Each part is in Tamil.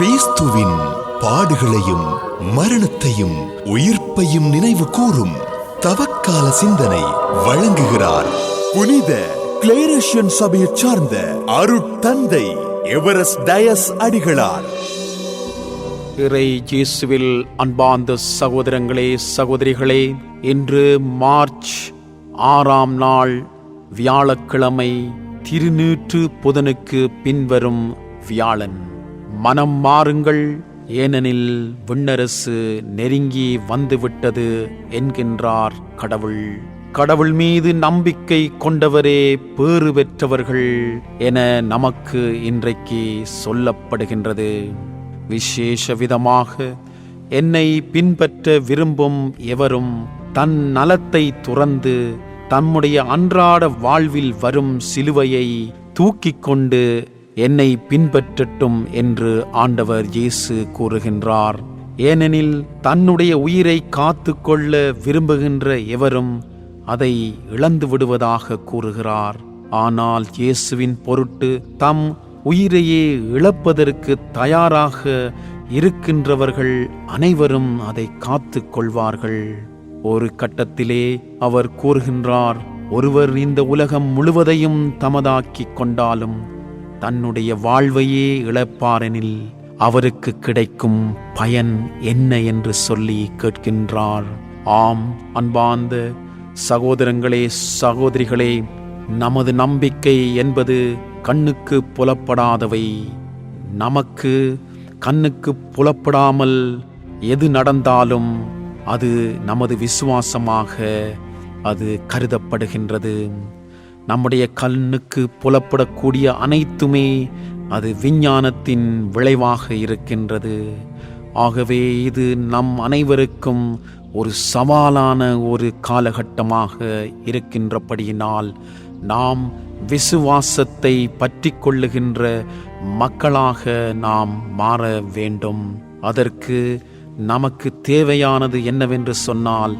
கிறிஸ்துவின் பாடுகளையும் மரணத்தையும் உயிர்ப்பையும் நினைவு கூறும் தவக்கால சிந்தனை வழங்குகிறார். புனித கிளேரேஷியன் சபையைச் சார்ந்த அருட்தந்தை எவரஸ்ட் டயஸ் அடிகளார். இறை இயேசுவில் அன்பார்ந்த சகோதரங்களே சகோதரிகளே இன்று மார்ச் ஆறாம் நாள் வியாழக்கிழமை திருநூற்று புதனுக்கு பின்வரும் வியாழன். மனம் மாறுங்கள். ஏனெனில் விண்ணரசு நெருங்கி வந்துவிட்டது என்கின்றார் கடவுள். கடவுள் மீது நம்பிக்கை கொண்டவரே பேறு பெற்றவர்கள் என நமக்கு இன்றைக்கு சொல்லப்படுகின்றது. விசேஷ விதமாக என்னை பின்பற்ற விரும்பும் எவரும் தன் நலத்தை துறந்து தம்முடைய அன்றாட வாழ்வில் வரும் சிலுவையை தூக்கிக் கொண்டு என்னை பின்பற்றட்டும் என்று ஆண்டவர் இயேசு கூறுகின்றார். ஏனெனில் தன்னுடைய உயிரை காத்து கொள்ள விரும்புகின்ற எவரும் அதை இழந்து விடுவதாக கூறுகிறார். ஆனால் இயேசுவின் பொருட்டு தம் உயிரையே இழப்பதற்கு தயாராக இருக்கின்றவர்கள் அனைவரும் அதை காத்து கொள்வார்கள் ஒரு கட்டத்திலே அவர் கூறுகின்றார் ஒருவர் இந்த உலகம் முழுவதையும் தமதாக்கிக் கொண்டாலும் தன்னுடைய வாழ்வையே இழப்பாரெனில் அவருக்கு கிடைக்கும் பயன் என்ன என்று சொல்லி கேட்கின்றார். ஆம் அன்பார்ந்த சகோதரங்களே சகோதரிகளே நமது நம்பிக்கை என்பது கண்ணுக்கு புலப்படாதவை. நமக்கு கண்ணுக்கு புலப்படாமல் எது நடந்தாலும் அது நமது விசுவாசமாக அது கருதப்படுகின்றது. நம்முடைய கண்ணுக்கு புலப்படக்கூடிய அனைத்துமே அது விஞ்ஞானத்தின் விளைவாக இருக்கின்றது. ஆகவே இது நம் அனைவருக்கும் ஒரு சவாலான ஒரு காலகட்டமாக இருக்கின்றபடியினால் நாம் விசுவாசத்தை பற்றி கொள்ளுகின்ற மக்களாக நாம் மாற வேண்டும். அதற்கு நமக்கு தேவையானது என்னவென்று சொன்னால்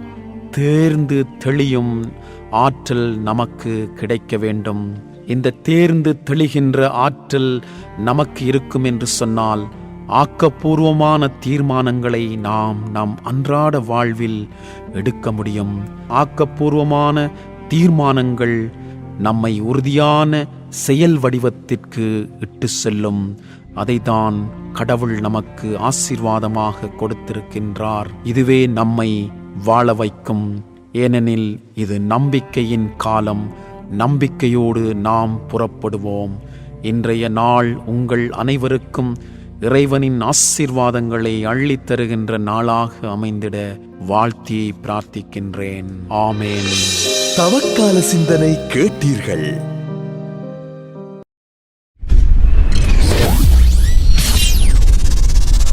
தேர்ந்து தெளியும் ஆற்றல் நமக்கு கிடைக்க வேண்டும். இந்த தேர்ந்து தெளிகின்ற ஆற்றல் நமக்கு இருக்கும் என்று சொன்னால் ஆக்கப்பூர்வமான தீர்மானங்களை நாம் நம் அன்றாட வாழ்வில் எடுக்க முடியும். ஆக்கப்பூர்வமான தீர்மானங்கள் நம்மை உறுதியான செயல் வடிவத்திற்கு இட்டு செல்லும். அதைதான் கடவுள் நமக்கு ஆசீர்வாதமாக கொடுத்திருக்கின்றார். இதுவே நம்மை வாழ வைக்கும் ஏனெனில் இது நம்பிக்கையின் காலம். நம்பிக்கையோடு நாம் புறப்படுவோம். இன்றைய நாள் உங்கள் அனைவருக்கும் இறைவனின் ஆசீர்வாதங்களை அள்ளித் தருகின்ற நாளாக அமைந்திட வாழ்த்தியை பிரார்த்திக்கின்றேன். ஆமேன். தவக்கால சிந்தனை கேட்டீர்கள்.